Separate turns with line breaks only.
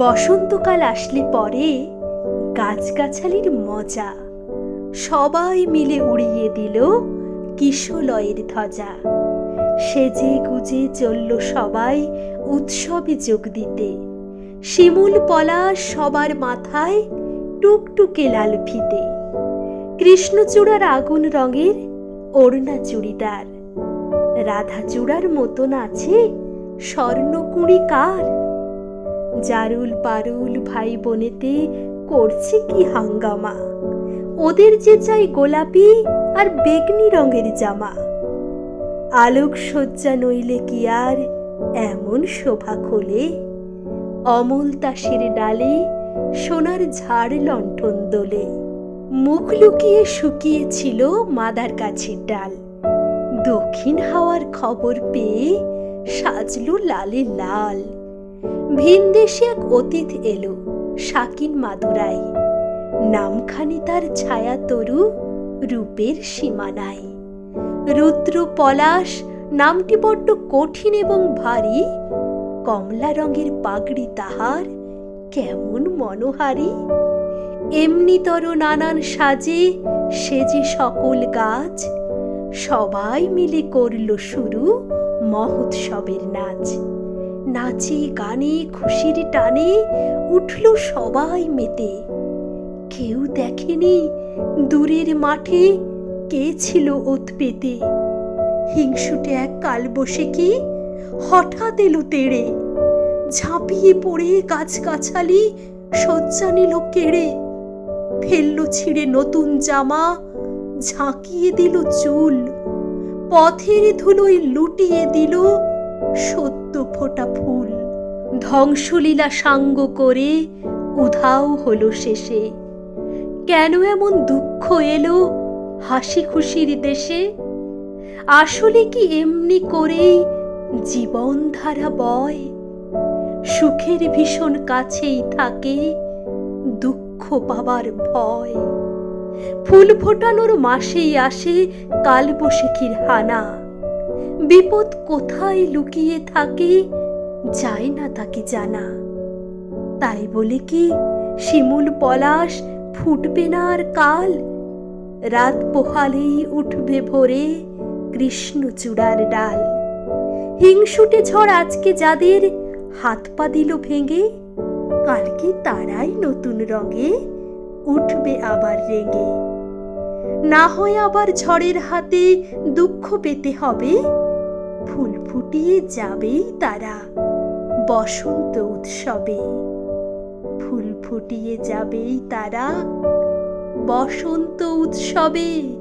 বসন্তকাল আসলে পরে গাছগাছালির মজা। সবাই মিলে উড়িয়ে দিল কিশলয়ের ধ্বজা। সেজে গুজে চলল সবাই উৎসবে যোগ দিতে। শিমুল পলাশ সবার মাথায় টুকটুকে লাল ফিতে। কৃষ্ণচূড়ার আগুন রঙের ওড়না চুড়িদার। রাধাচূড়ার মতন আছে স্বর্ণকুড়ি কার? জারুল পারুল ভাই বোনেতে করছে কি হাঙ্গামা? ওদের যে চাই গোলাপি আর বেগনি রঙের জামা। আলোক সজ্জা নইলে কি আর এমন শোভা খোলে? অমল তাসের ডালে সোনার ঝাড় লণ্ঠন দোলে। মুখ লুকিয়ে শুকিয়েছিল মাদার গাছের ডাল। দক্ষিণ হাওয়ার খবর পেয়ে সাজলো লালে লাল। ভিনদেশে এক অতীত এলো, শাকিন মাদুরাই। নামখানি তার ছায়া তরু, রূপের সীমানায়। রুদ্র পলাশ নামটি বড্ড কঠিন এবং ভারী, কমলা রঙের পাগড়ি তাহার কেমন মনোহারী। এমনিতর নানান সাজে সেজে সকল গাছ, সবাই মিলে করল শুরু মহোৎসবের নাচ। নাচে, গানে, খুশির টানে উঠল সবাই মেতে। কেউ দেখেনি দূরের মাঠে কে ছিল ওত পেতে। হিংসুটে এক কাল বসে কি হঠাৎ এলো তেড়ে। ঝাঁপিয়ে পড়ে গাছগাছালি শয্যা নিল কেড়ে ফেলল ছিঁড়ে নতুন জামা, ঝাঁকিয়ে দিল চুল। পথের ধুলোয় লুটিয়ে দিল সদ্য ফোটা ফুল। ধ্বংসলীলা সাঙ্গ করে উধাও হলো শেষে। কেন এমন দুঃখ এলো হাসি খুশির দেশে? আসলে কি এমনি করেই জীবন ধারা বয়? সুখের ভীষণ কাছেই থাকে দুঃখ পাবার ভয়। ফুল ফোটানোর মাসেই আসে কালবৈশাখীর হানা। বিপদ কোথায় লুকিয়ে থাকে যায় না তাকে জানা। তাই বলে কি, শিমুল পলাশ ফুটবে না আর কাল? রাত পোহালেই উঠবে ভোরে কৃষ্ণচূড়ার ডাল। হিংসুটে ঝড় আজকে যাদের হাত পা দিল ভেঙে, কালকে তারাই নতুন রঙে উঠবে আবার রেঙে। না হয় আবার ঝড়ের হাতে দুঃখ পেতে হবে ফুল ফুটিয়ে যাবেই তারা। বসন্ত উৎসবে ফুল ফুটিয়ে যাবেই তারা। বসন্ত উৎসবে